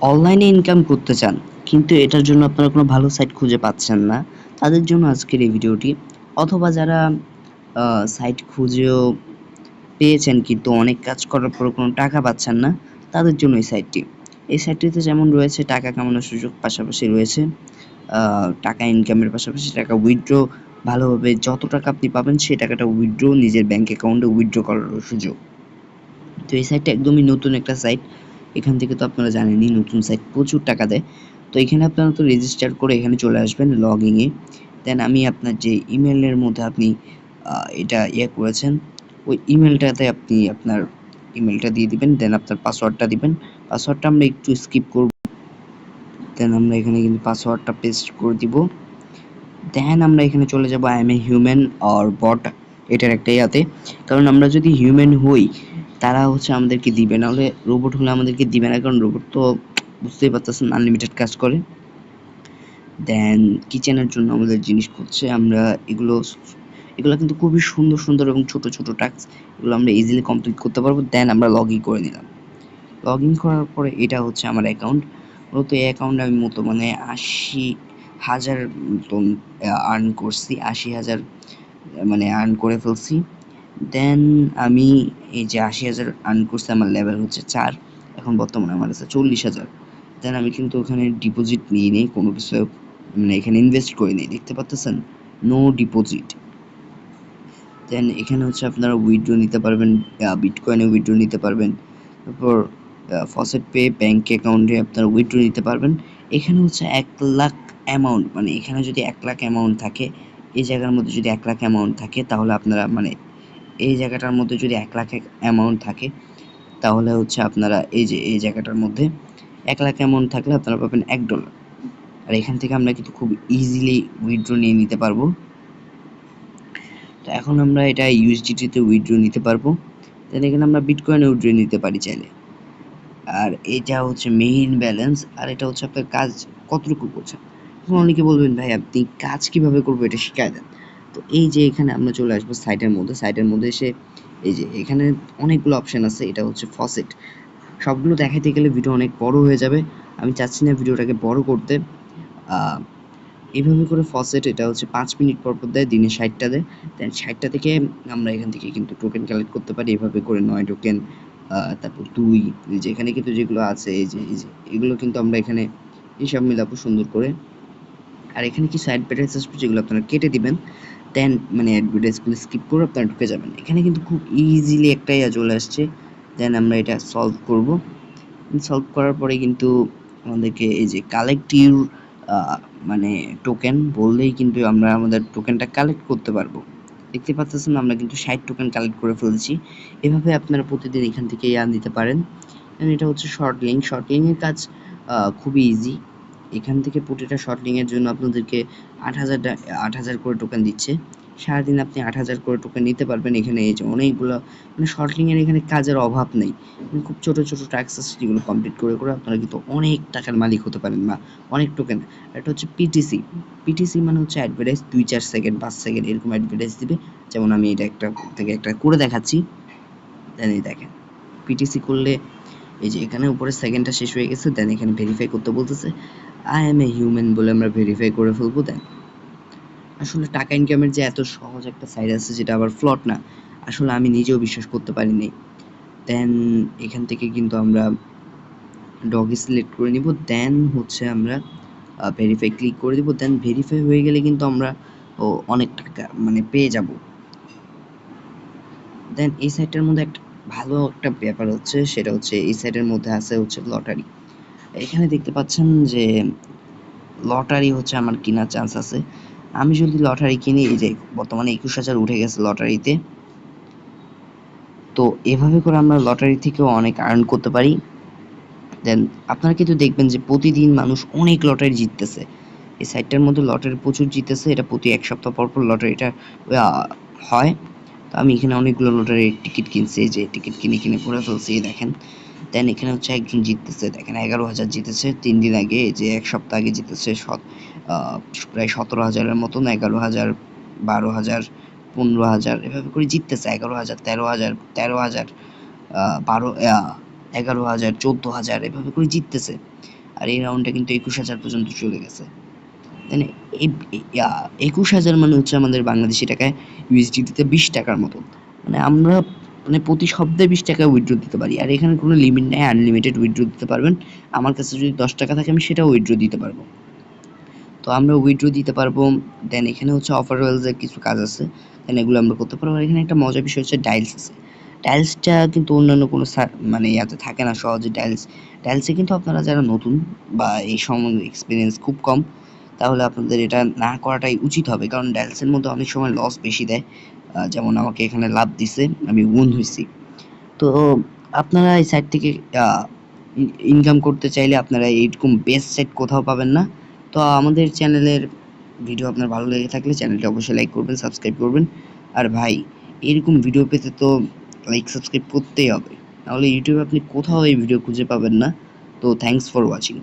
অনলাইনে ইনকাম করতে চান, কিন্তু এটার জন্য আপনারা কোনো ভালো সাইট খুঁজে পাচ্ছেন না, তাদের জন্য আজকের এই ভিডিওটি। অথবা যারা সাইট খুঁজেও পেয়েছেন কিন্তু অনেক কাজ করার পর কোনো টাকা পাচ্ছেন না, তাদের জন্য এই সাইটটি এই সাইটটিতে যেমন রয়েছে, টাকা কামানোর সুযোগ পাশাপাশি রয়েছে টাকা ইনকামের পাশাপাশি টাকা উইথড্র ভালোভাবে যত টাকা আপনি পাবেন, সেই টাকাটা উইথড্র নিজের ব্যাংক অ্যাকাউন্টে উইথড্র করার সুযোগ। তো এই সাইটটা একদমই নতুন একটা সাইট এখান থেকে তো আপনারা জানেনই, নতুন সাইট প্রচুর টাকা দেয়। তো এখানে আপনারা তো রেজিস্টার করে এখানে চলে আসবেন লগইনে দেন আমি আপনার যে ইমেলের মধ্যে আপনি এটা ইয়ে করেছেন, ওই ইমেলটাতে আপনি আপনার ইমেলটা দিয়ে দিবেন দেন আপনার পাসওয়ার্ডটা দিবেন। পাসওয়ার্ডটা আমরা একটু স্কিপ করব। দেন আমরা এখানে কিন্তু পাসওয়ার্ডটা পেস্ট করে দিব। দেন আমরা এখানে চলে যাব I am a human or bot এটার একটা ইয়াতে। কারণ আমরা যদি হিউম্যান হই তারা হচ্ছে আমাদেরকে দিবে। নাহলে রোবট হলে আমাদেরকে দিবে না, কারণ রোবট তো বুঝতেই পারতেছেন আনলিমিটেড কাজ করে। দেন কিচেনের জন্য আমাদের জিনিস করছে আমরা এগুলো এগুলো কিন্তু খুবই সুন্দর সুন্দর এবং ছোট ছোট টাস্ক এগুলো আমরা ইজিলি কমপ্লিট করতে পারব। দেন আমরা লগ ইন করে নিলাম। লগ ইন করার পরে এটা হচ্ছে আমার অ্যাকাউন্ট মূলত এই অ্যাকাউন্টে আমি মতো মানে আশি হাজার মতন আর্ন করছি। আশি হাজার মানে আর্ন করে ফেলছি। দেন আমি এই যে আশি হাজার আর্ন করছি, আমার লেভেল হচ্ছে চার। এখন বর্তমানে আমার আছে চল্লিশ হাজার। দেন আমি কিন্তু ওখানে ডিপোজিট নিয়ে নিই, কোনো কিছু মানে এখানে ইনভেস্ট করে নিই। দেখতে পাচ্ছেন নো ডিপোজিট দেন এখানে হচ্ছে আপনারা উইথড্র নিতে পারবেন বিটকয়েনে উইথড্র নিতে পারবেন। তারপর ফসেট পে ব্যাঙ্ক অ্যাকাউন্টে আপনারা উইথড্র নিতে পারবেন। এখানে হচ্ছে এক লাখ অ্যামাউন্ট মানে এখানে যদি এক লাখ অ্যামাউন্ট থাকে, এই জায়গার মধ্যে যদি এক লাখ অ্যামাউন্ট থাকে, তাহলে আপনারা মানে এই জায়গাটার মধ্যে যদি এক লাখ অ্যামাউন্ট থাকে, তাহলে হচ্ছে আপনারা এই যে, এই জায়গাটার মধ্যে এক লাখ অ্যামাউন্ট থাকলে আপনারা পাবেন এক ডলার আর এখান থেকে আমরা কিন্তু খুব ইজিলি উইথড্র নিয়ে নিতে পারব। তো এখন আমরা এটা ইউএসডিটিতে উইথড্র নিতে পারব। দেন এখানে আমরা বিটকয়েনে উইথড্র নিতে পারি চাইলে। আর এটা হচ্ছে মেইন ব্যালেন্স আর এটা হচ্ছে আপনার কাজ কতটুকু করছেন অনেকে বলবেন, ভাই আপনি কাজ কীভাবে করব এটা শিখায় দেন। তো এই যে এখানে আমরা চলে আসব সাইটের মধ্যে। সাইটের মধ্যে এসে এই যে এখানে অনেকগুলো অপশান আছে, এটা হচ্ছে ফসেট সবগুলো দেখাইতে গেলে ভিডিও অনেক বড় হয়ে যাবে। আমি চাচ্ছি না ভিডিওটাকে বড় করতে। এইভাবে করে ফসেট এটা হচ্ছে পাঁচ মিনিট পর পর দেয়, দিনে ষাটটা দেয়। দেন ষাটটা থেকে আমরা এখান থেকে কিন্তু টোকেন কালেক্ট করতে পারি। এভাবে করে নয় টোকেন তারপর দুই যে এখানে কিন্তু যেগুলো আছে, এই যে এই যে, এগুলো কিন্তু আমরা এখানে হিসাব মিলাবো সুন্দর করে। আর এখানে কিছু অ্যাডভার্টাইজ আসবে যেগুলো আপনারা কেটে দিবেন? দেন মানে অ্যাডভার্টাইজগুলো স্কিপ করে আপনারা ঢুকে যাবেন। এখানে কিন্তু খুব ইজিলি একটা ইয়া চলে আসছে। দেন আমরা এটা সলভ করব। সলভ করার পরে কিন্তু আমাদেরকে এই যে কালেক্ট ইউর মানে টোকেন বললেই কিন্তু আমরা আমাদের টোকেনটা কালেক্ট করতে পারব। দেখতে পাচ্ছেন আমরা কিন্তু ষাট টোকেন কালেক্ট করে ফেলছি। এভাবে আপনারা প্রতিদিন এখান থেকে ইয়ান দিতে পারেন। এটা হচ্ছে শর্ট লিঙ্ক শর্ট লিঙ্কের কাজ খুবই ইজি এখান থেকে প্রতিটা শর্ট জন্য আপনাদেরকে আট হাজার আট হাজার করে টোকেন দিচ্ছে। সারাদিন আপনি আট হাজার করে টোকেন নিতে পারবেন এখানে। এই যে অনেকগুলো মানে শর্ট এখানে কাজের অভাব নেই। খুব ছোট ছোট টাস্ক আছে যেগুলো কমপ্লিট করে করে আপনারা কিন্তু অনেক টাকার মালিক হতে পারেন বা অনেক টোকেন এটা হচ্ছে পিটিসি পিটিসি মানে হচ্ছে অ্যাডভার্টাইজ দুই, চার সেকেন্ড পাঁচ সেকেন্ড এরকম অ্যাডভার্টাইজ দিবে। যেমন আমি এটা একটা থেকে একটা করে দেখাচ্ছি। দেন এই দেখেন পিটিসি করলে এই যে এখানে উপরে সেকেন্ডটা শেষ হয়ে গেছে। দেন এখানে ভেরিফাই করতে বলতেছে। আই এম এ হিউম্যান বলে আমরা ভেরিফাই করে ফেলব দেন আসলে টাকা ইনকামের যে এত সহজ একটা সাইড আছে, যেটা আবার ফ্লট না, আসলে আমি নিজেও বিশ্বাস করতে পারিনি। দেন এখান থেকে কিন্তু আমরা ডগি সিলেক্ট করে নিব দেন হচ্ছে আমরা ভেরিফাই ক্লিক করে দিব দেন ভেরিফাই হয়ে গেলে কিন্তু আমরা, ও, অনেক টাকা মানে পেয়ে যাব। দেন এই সাইটটার মধ্যে একটা ভালো একটা ব্যাপার হচ্ছে, সেটা হচ্ছে এই সাইটের মধ্যে আছে হচ্ছে লটারি এখানে দেখতে পাচ্ছেন যে লটারি হচ্ছে আমার কেনার চান্স আছে। আমি যদি লটারি কিনি? এই যে বর্তমানে একুশ হাজার উঠে গেছে লটারিতে। তো এভাবে করে আমরা লটারি থেকেও অনেক আর্ন করতে পারি। দেন আপনারা কিন্তু দেখবেন যে প্রতিদিন মানুষ অনেক লটারি জিততেছে। এই সাইটটার মধ্যে লটারি প্রচুর জিতেছে। এটা প্রতি এক সপ্তাহ পর পর লটারিটা হয়। তো আমি এখানে অনেকগুলো লটারির টিকিট কিনছি। যে টিকিট কিনে কিনে পড়ে ফেলছি দেখেন। দেন এখানে হচ্ছে একজন জিততেছে। দেখেন, এগারো হাজার জিতেছে, তিন দিন আগে যে এক সপ্তাহ আগে জিতেছে প্রায় সতেরো হাজারের মতন, এগারো হাজার, বারো হাজার, পনেরো হাজার, এভাবে করে জিততেছে। এগারো হাজার, তেরো হাজার তেরো হাজার বারো এগারো হাজার, চোদ্দ হাজার, এভাবে করে জিততেছে। আর এই রাউন্ডটা কিন্তু একুশ হাজার পর্যন্ত চলে গেছে। মানে একুশ হাজার মানে হচ্ছে আমাদের বাংলাদেশি টাকায় ইউএসডিতে বিশ টাকার মতো মানে আমরা মানে প্রতি শব্দে বিশ টাকা উইথড্র দিতে পারি। আর এখানে কোনো লিমিট নেই আনলিমিটেড উইথড্র দিতে পারবেন। আমার কাছে যদি দশ টাকা থাকে, আমি সেটাও উইথড্র দিতে পারব। তো আমরা উইথড্র দিতে পারব। দেন এখানে হচ্ছে অফার ওয়েলসের কিছু কাজ আছে। দেন এগুলো আমরা করতে পারব। আর এখানে একটা মজার বিষয় হচ্ছে ডাইলস আছে। ডাইলসটা কিন্তু অন্যান্য কোনো মানে ইয়াতে থাকে না সহজে ডাইলস ডাইলসে কিন্তু আপনারা যারা নতুন বা এই সম্বন্ধে এক্সপিরিয়েন্স খুব কম, তাহলে আপনাদের এটা না করাটাই উচিত হবে। কারণ ডাইলসের মধ্যে অনেক সময় লস বেশি দেয়। যেমন আমাকে এখানে লাভ দিছে, আমি উইন হয়েছি তো আপনারা এই সাইট থেকে ইনকাম করতে চাইলে আপনারা এইরকম বেস্ট সাইট কোথাও পাবেন না। তো আমাদের চ্যানেলের ভিডিও আপনার ভালো লেগে থাকলে চ্যানেলটা অবশ্যই লাইক করবেন সাবস্ক্রাইব করবেন। আর ভাই এরকম ভিডিও পেতে তো লাইক সাবস্ক্রাইব করতেই হবে। নাহলে ইউটিউবে আপনি কোথাও এই ভিডিও খুঁজে পাবেন না। তো থ্যাংকস ফর ওয়াচিং